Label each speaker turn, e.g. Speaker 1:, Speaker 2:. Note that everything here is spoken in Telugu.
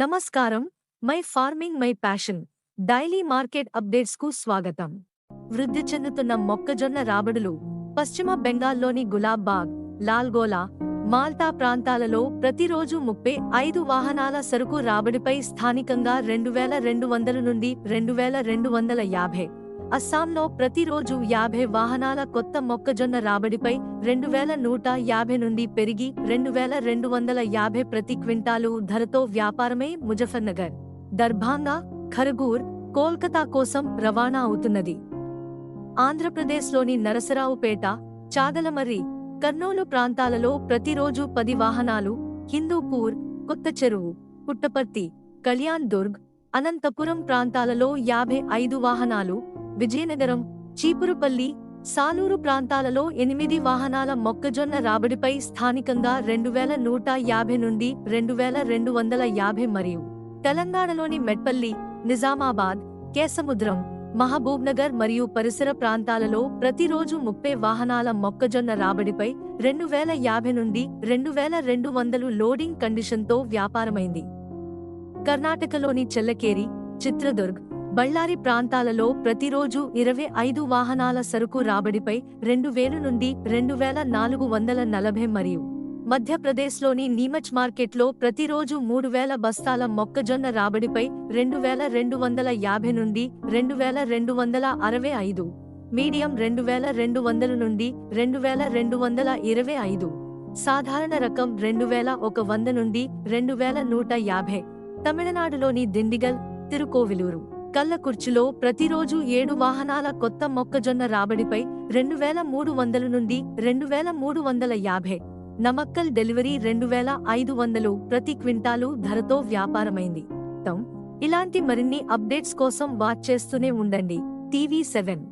Speaker 1: నమస్కారం. My farming my passion. Daily market అప్డేట్స్కు స్వాగతం. వృద్ధి చెందుతున్న మొక్కజొన్న రాబడులు. పశ్చిమ బెంగాల్లోని గులాబ్బాగ్ లాల్గోలా మాల్టా ప్రాంతాలలో ప్రతిరోజు ముప్పై ఐదు వాహనాల సరుకు రాబడిపై స్థానికంగా రెండు వేల రెండు వందల నుండి రెండు వేల రెండు వందల యాభై అస్సాంలో ప్రతిరోజు యాభై వాహనాల కొత్త మొక్కజొన్న రాబడిపై రెండు వేల నూట యాభై నుండి పెరిగి రెండు వేల రెండు వందల యాభై ప్రతి క్వింటాలు ధరతో వ్యాపారమే ముజఫర్నగర్. దర్భాంగా ఖరగూర్ కోల్కతా కోసం రవాణా అవుతున్నది. ఆంధ్రప్రదేశ్లోని నరసరావుపేట చాగలమర్రి కర్నూలు ప్రాంతాలలో ప్రతిరోజు పది వాహనాలు హిందూపూర్ కొత్త చెరువు పుట్టపర్తి కళ్యాణ్ దుర్గ్ అనంతపురం ప్రాంతాలలో యాభై ఐదు వాహనాలు విజయనగరం చీపురుపల్లి సాలూరు ప్రాంతాలలో ఎనిమిది వాహనాల మొక్కజొన్న రాబడిపై స్థానికంగా రెండు వేల నూట యాభై నుండి రెండు వేల రెండు వందల యాభై మరియు తెలంగాణలోని మెట్పల్లి నిజామాబాద్ కేసముద్రం మహబూబ్నగర్ మరియు పరిసర ప్రాంతాలలో ప్రతిరోజు ముప్పై వాహనాల మొక్కజొన్న రాబడిపై రెండు వేల యాభై నుండి రెండు వేల రెండు వందలు లోడింగ్ కండిషన్తో వ్యాపారమైంది. కర్ణాటకలోని చెల్లకేరి చిత్రదుర్గ్ బళ్ళారి ప్రాంతాలలో ప్రతిరోజు ఇరవై ఐదు వాహనాల సరుకు రాబడిపై రెండు వేలు నుండి రెండు వేల నాలుగు వందల నలభై మరియు మధ్యప్రదేశ్లోని నీమచ్ మార్కెట్లో ప్రతిరోజు మూడు వేల బస్తాల మొక్కజొన్న రాబడిపై రెండు వేల రెండు వందల యాభై నుండి రెండు వేల రెండు వందల అరవై ఐదు మీడియం రెండు వేల రెండు వందల నుండి రెండు వేల రెండు వందల ఇరవై ఐదు సాధారణ రకం రెండు వేల ఒక వంద నుండి రెండు వేల నూట యాభై. తమిళనాడులోని దిండిగల్ తిరుకోవిలూరు. కల్లకుర్చిలో ప్రతిరోజు ఏడు వాహనాల కొత్త మొక్కజొన్న రాబడిపై రెండు వేల మూడు వందల నుండి రెండు వేల మూడు వందల యాభై. నమక్కల్ డెలివరీ రెండు వేల ఐదు వందలు ప్రతి క్వింటాలు ధరతో వ్యాపారమైంది. ఇలాంటి మరిన్ని అప్డేట్స్ కోసం వాచ్ చేస్తూనే ఉండండి. TV seven.